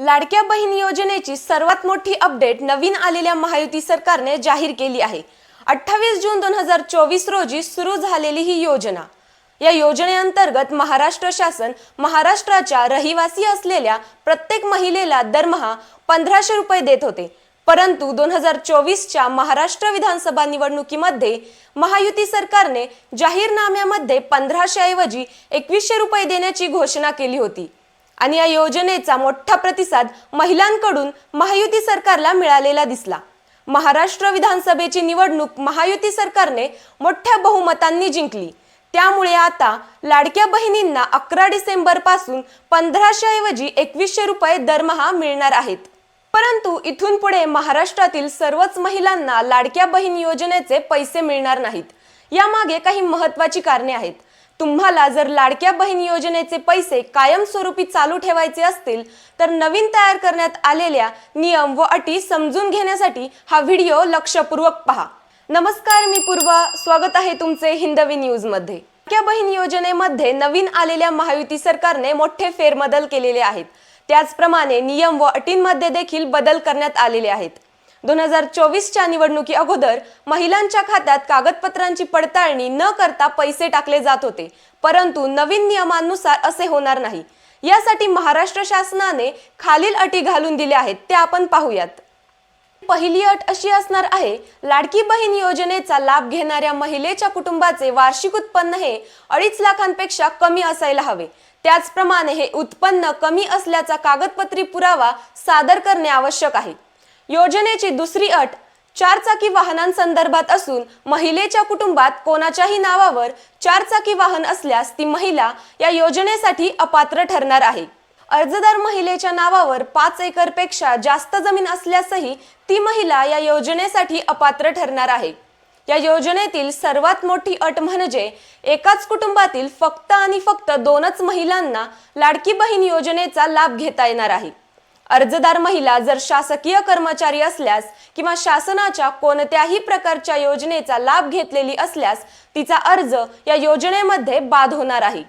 लाडक्या बहीण योजनेची सर्वात मोठी अपडेट नवीन आलेल्या महायुती सरकारने जाहीर केली आहे. अठ्ठावीस जून दोन हजार चोवीस रोजी सुरू झालेली ही योजना. या योजनेअंतर्गत महाराष्ट्र शासन महाराष्ट्राच्या रहिवासी असलेल्या प्रत्येक महिलेला दरमहा पंधराशे रुपये देत होते. परंतु दोन हजार चोवीसच्या महाराष्ट्र विधानसभा निवडणुकीमध्ये महायुती सरकारने जाहीरनाम्यामध्ये पंधराशे ऐवजी एकवीसशे रुपये देण्याची घोषणा केली होती. आणि या योजनेचा मोठा प्रतिसाद महिलांकडून महायुती सरकारला मिळालेला दिसला. महाराष्ट्र विधानसभेची निवडणूक महायुती सरकारने मोठ्या बहुमतांनी जिंकली. त्यामुळे आता लाडक्या बहिणींना अकरा डिसेंबरपासून पंधराशे ऐवजी एकवीसशे रुपये दरमहा मिळणार आहेत. परंतु इथून पुढे महाराष्ट्रातील सर्वच महिलांना लाडक्या बहीण योजनेचे पैसे मिळणार नाहीत. यामागे काही महत्वाची कारणे आहेत. तुम्हाला जर लाडक्या बहीण योजनेचे पैसे कायमस्वरूपी चालू ठेवायचे असतील तर नवीन तयार करण्यात आलेल्या नियम व अटी समजून घेण्यासाठी हा व्हिडिओ लक्षपूर्वक पहा. नमस्कार मी पूर्वा. स्वागत आहे तुमचे हिंदवी न्यूजमध्ये. लाडक्या बहीण योजनेमध्ये नवीन आलेल्या महायुती सरकारने मोठे फेरबदल केलेले आहेत. त्याचप्रमाणे नियम व अटींमध्ये देखील बदल करण्यात आलेले आहेत. दोन हजार चोवीसच्या निवडणुकी अगोदर महिलांच्या खात्यात कागदपत्रांची पडताळणी न करता पैसे टाकले जात होते. परंतु नवीन नियमांनुसार असे होणार नाही. यासाठी महाराष्ट्र शासनाने खालील अटी घालून दिल्या आहेत त्या आपण पाहूयात. पहिली अट अशी असणार आहे लाडकी बहीण योजनेचा लाभ घेणाऱ्या महिलेच्या कुटुंबाचे वार्षिक उत्पन्न हे अडीच लाखांपेक्षा कमी असायला हवे. त्याचप्रमाणे हे उत्पन्न कमी असल्याचा कागदपत्री पुरावा सादर करणे आवश्यक आहे. योजनेची दुसरी अट चारचाकी वाहनांसंदर्भात असून महिलेच्या कुटुंबात कोणाच्याही नावावर चारचाकी वाहन असल्यास ती महिला या योजनेसाठी अपात्र ठरणार आहे. अर्जदार महिलेच्या नावावर पाच एकरपेक्षा जास्त जमीन असल्यासही ती महिला या योजनेसाठी अपात्र ठरणार आहे. या योजनेतील सर्वात मोठी अट म्हणजे एकाच कुटुंबातील फक्त आणि फक्त दोनच महिलांना लाडकी बहीण योजनेचा लाभ घेता येणार आहे. अर्जदार महिला जर शासकीय कर्मचारी असल्यास किंवा शासनाच्या कोणत्याही प्रकारच्या योजनेचा लाभ घेतलेली असल्यास तिचा अर्ज या योजनेमध्ये बाद होणार आहे.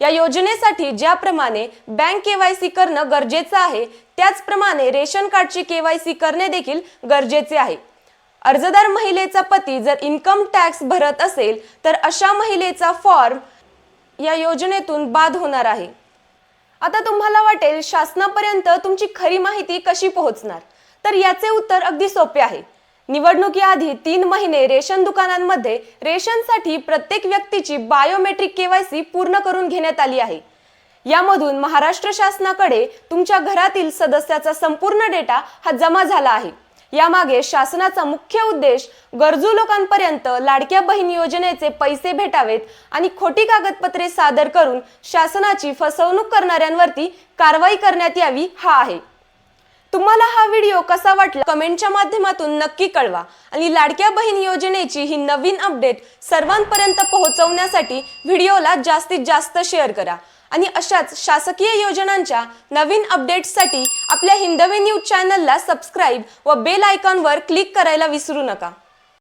या योजनेसाठी ज्याप्रमाणे बँक केवायसी करणं गरजेचं आहे त्याचप्रमाणे रेशन कार्डची केवायसी करणे देखील गरजेचे आहे. अर्जदार महिलेचा पती जर इन्कम टॅक्स भरत असेल तर अशा महिलेचा फॉर्म या योजनेतून बाद होणार आहे. आता तुम्हाला वाटेल शासनापर्यंत तुमची खरी माहिती कशी पोहोचणार? तर याचे उत्तर अगदी सोपे आहे. निवडणुकीआधी तीन महिने रेशन दुकानांमध्ये रेशनसाठी प्रत्येक व्यक्तीची बायोमेट्रिक केवायसी पूर्ण करून घेण्यात आली आहे. यामधून महाराष्ट्र शासनाकडे तुमच्या घरातील सदस्याचा संपूर्ण डेटा हा जमा झाला आहे. यामागे शासनाचा मुख्य उद्देश गरजू लोकांपर्यंत लाडक्या बहीण योजनेचे पैसे भेटावेत आणि खोटी कागदपत्रे सादर करून शासनाची फसवणूक करणाऱ्यांवरती कारवाई करण्यात यावी हा आहे. तुम्हाला हा व्हिडिओ कसा वाटला? कमेंटच्या माध्यमातून नक्की कळवा आणि लाडक्या बहीण योजनेची ही नवीन अपडेट सर्वांपर्यंत पोहोचवण्यासाठी व्हिडिओला जास्तीत जास्त शेअर करा. आणि अशाच शासकीय योजनांच्या नवीन अपडेट्ससाठी आपल्या हिंदवी न्यूज चॅनलला सबस्क्राईब व बेल आयकॉनवर क्लिक करायला विसरू नका.